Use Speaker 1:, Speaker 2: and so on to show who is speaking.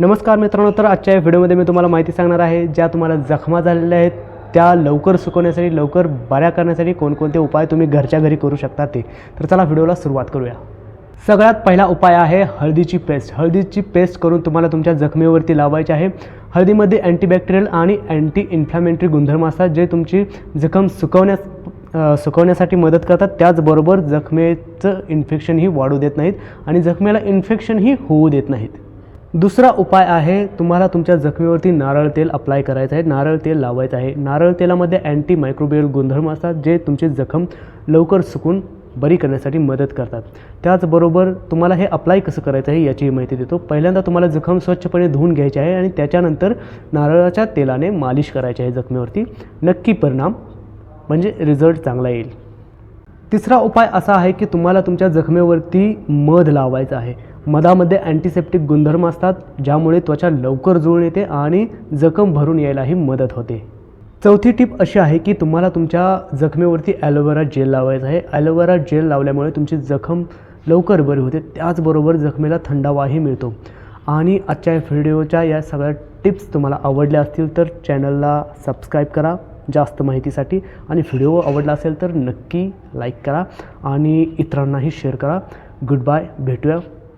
Speaker 1: नमस्कार मित्रांनो तर आजच्या या व्हिडिओमध्ये मी तुम्हाला माहिती सांगणार आहे ज्या तुम्हाला जखमा झालेल्या आहेत त्या लवकर सुकवण्यासाठी लवकर बऱ्या करण्यासाठी कोणकोणते उपाय तुम्ही घरच्या घरी करू शकता ते. तर चला व्हिडिओला सुरुवात करूया. सगळ्यात पहिला उपाय आहे हळदीची पेस्ट. हळदीची पेस्ट करून तुम्हाला तुमच्या जखमेवरती लावायची आहे. हळदीमध्ये अँटीबॅक्टेरियल आणि अँटी इन्फ्लॅमेटरी गुणधर्म असतात जे तुमची जखम सुकवण्यास सुकवण्यासाठी मदत करतात. त्याचबरोबर जखमेचं इन्फेक्शनही वाढू देत नाहीत आणि जखमेला इन्फेक्शनही होऊ देत नाहीत. दुसरा उपाय आहे तुम्हाला तुमच्या जखमेवरती नारळ तेल अप्लाय करायचं आहे. नारळ तेल लावायचं आहे. नारळ तेलामध्ये अँटी मायक्रोबियल गुणधर्म असतात जे तुमची जखम लवकर सुकून बरी करण्यासाठी मदत करतात. त्याचबरोबर तुम्हाला हे अप्लाय कसं करायचं आहे याची माहिती देतो. पहिल्यांदा तुम्हाला जखम स्वच्छपणे धुवून घ्यायची आहे आणि त्याच्यानंतर नारळाच्या तेलाने मालिश करायची आहे जखमेवरती. नक्की परिणाम म्हणजे रिझल्ट चांगला येईल. तिसरा उपाय असा आहे की तुम्हाला तुमच्या जखमेवरती मध लावायचा आहे. मधामध्ये अँटीसेप्टिक गुणधर्म असतात ज्यामुळे त्वचा लवकर जुळून येते आणि जखम भरून यायलाही मदत होते. चौथी टिप अशी आहे की तुम्हाला तुमच्या जखमेवरती ॲलोवेरा जेल लावायचं आहे. ॲलोवेरा जेल लावल्यामुळे तुमची जखम लवकर बरी होते. त्याचबरोबर जखमेला थंडावाही मिळतो. आणि आजच्या व्हिडिओच्या या सगळ्या टिप्स तुम्हाला आवडल्या असतील तर चॅनलला सबस्क्राईब करा जास्त माहितीसाठी. आणि व्हिडिओ आवडला असेल तर नक्की लाईक करा आणि इतरांनाही शेअर करा. गुड बाय भेटूया.